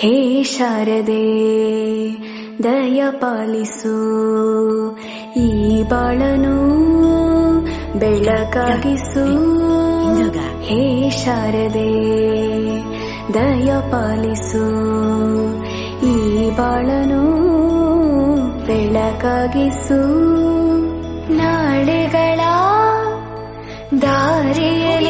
ಹೇ ಶಾರದೆ, ದಯ ಪಾಲಿಸು. ಈ ಬಾಳನು ಬೆಳಕಾಗಿಸು. ಹೇ ಶಾರದೆ, ದಯ ಪಾಲಿಸು. ಈ ಬಾಳನು ಬೆಳಕಾಗಿಸು. ನಾಳೆಗಳ ದಾರಿಯಲ್ಲಿ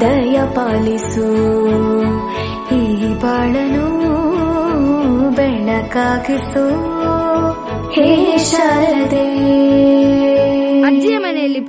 ದಯಪಾಲಿಸು ಈ ಬಾಳನು ಬೆಣಕಾಗಿಸು ಹೇ ಶಾರದೆ. ಅಜ್ಜಿಯ ಮನೆಯಲ್ಲಿ